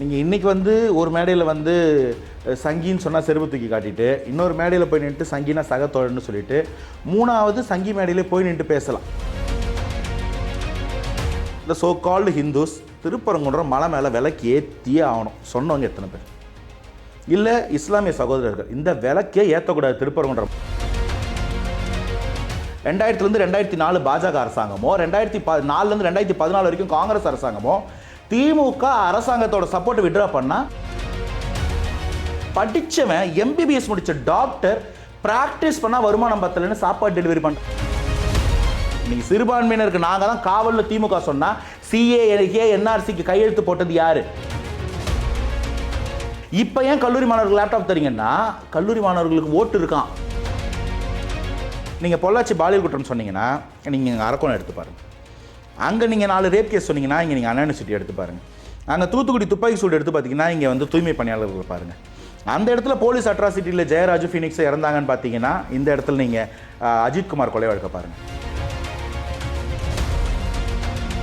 நீங்கள் இன்றைக்கி வந்து ஒரு மேடையில் வந்து சங்கின்னு சொன்னால் செருப்பு தூக்கி காட்டிட்டு இன்னொரு மேடையில் போய் நின்றுட்டு சங்கினா சகத்தோழன்னு சொல்லிட்டு மூணாவது சங்கி மேடையிலே போய் நின்று பேசலாம். இந்த சோ கால்டு ஹிந்துஸ் திருப்பரங்குன்றம் மலை மேலே விலைக்கு ஏற்றியே ஆகணும். சொன்னவங்க எத்தனை பேர்? இல்லை இஸ்லாமிய சகோதரர்கள் இந்த விளக்கே ஏற்றக்கூடாது திருப்பரங்குன்றம். ரெண்டாயிரத்துலேருந்து ரெண்டாயிரத்தி நாலு பாஜக அரசாங்கமோ ரெண்டாயிரத்தி ப நாலுலேருந்து ரெண்டாயிரத்தி பதினாலு வரைக்கும் காங்கிரஸ் அரசாங்கமோ திமுக அரசாங்கத்தோட சப்போர்ட் விட்ரா பண்ணா படிச்சவன் எம்பிபிஎஸ் முடிச்ச டாக்டர் பிராக்டிஸ் பண்ணா வருமானம் பத்தலைன்னு சாப்பாடு டெலிவரி பண்ண நீங்க சிறுபான்மையினருக்கு நாங்க தான் காவல்ல திமுக சொன்னா சிஏஏ என்ஆர்சிக்கு கையெழுத்து போட்டது யாரு? இப்போ ஏன் கல்லூரி மாணவர்கள் லேப்டாப் தரீங்கன்னா கல்லூரி மாணவர்களுக்கு ஓட்டு இருக்கான் நீங்கள் பொள்ளாச்சி பாலியல் குற்றம் சொன்னீங்கன்னா நீங்கள் அரக்கோணம் எடுத்து பாருங்கள் அங்கே நீங்கள் நாலு ரேப் கேஸ் சொன்னீங்கன்னா இங்கே நீங்கள் அண்ணா யூனிவர்சிட்டி எடுத்து பாருங்கள் அங்கே தூத்துக்குடி துப்பாக்கி சூடு எடுத்து பார்த்தீங்கன்னா இங்கே வந்து தூய்மை பணியாளர்கள் பாருங்கள் அந்த இடத்துல போலீஸ் அட்ராசிட்டியில் ஜெயராஜு ஃபீனிக்ஸ் இறந்தாங்கன்னு பார்த்தீங்கன்னா இந்த இடத்துல நீங்கள் அஜித்குமார் கொலை வழக்க பாருங்கள்